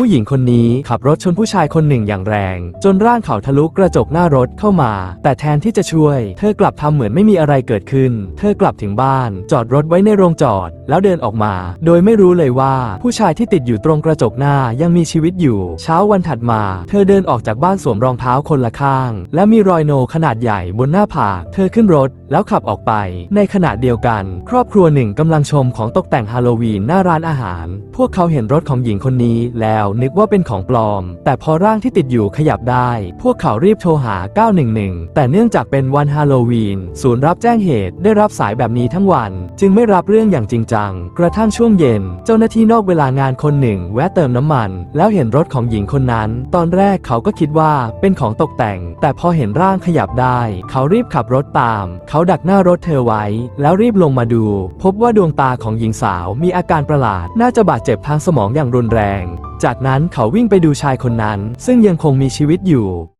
ผู้หญิงคนนี้ขับรถชนผู้ชายคนหนึ่งอย่างแรง จนร่างเขาทะลุกระจกหน้ารถเข้ามา แต่แทนที่จะช่วย เธอกลับทำเหมือนไม่มีอะไรเกิดขึ้น เธอกลับถึงบ้าน จอดรถไว้ในโรงจอด แล้วเดินออกมา โดยไม่รู้เลยว่าผู้ชายที่ติดอยู่ตรงกระจกหน้ายังมีชีวิตอยู่ เช้าวันถัดมา เธอเดินออกจากบ้านสวมรองเท้าคนละข้าง และมีรอยโนขนาดใหญ่บนหน้าผากเธอขึ้นรถแล้วขับออกไป ในขณะเดียวกัน ครอบครัวหนึ่งกำลังชมของตกแต่งฮาโลวีนหน้าร้านอาหาร พวกเขาเห็นรถของหญิงคนนี้ แล้วนึกว่าเป็นของปลอม แต่พอร่างที่ติดอยู่ขยับได้ พวกเขารีบโทรหา 911 แต่เนื่องจากเป็นวันฮาโลวีนศูนย์รับแจ้งเหตุได้รับสายแบบนี้ทั้งวัน จึงไม่รับเรื่องอย่างจริงจัง กระทั่งช่วงเย็น เจ้าหน้าที่นอกเวลางานคนหนึ่ง แวะเติมน้ำมัน แล้วเห็นรถของหญิงคนนั้น ตอนแรกเขาก็คิดว่าเป็นของตกแต่ง แต่พอเห็นร่างขยับได้ เขารีบขับรถตามเขาดักหน้ารถเธอไว้ แล้วรีบลงมาดู พบว่าดวงตาของหญิงสาวมีอาการประหลาด น่าจะบาดเจ็บทางสมองอย่างรุนแรง จากนั้นเขาวิ่งไปดูชายคนนั้น ซึ่งยังคงมีชีวิตอยู่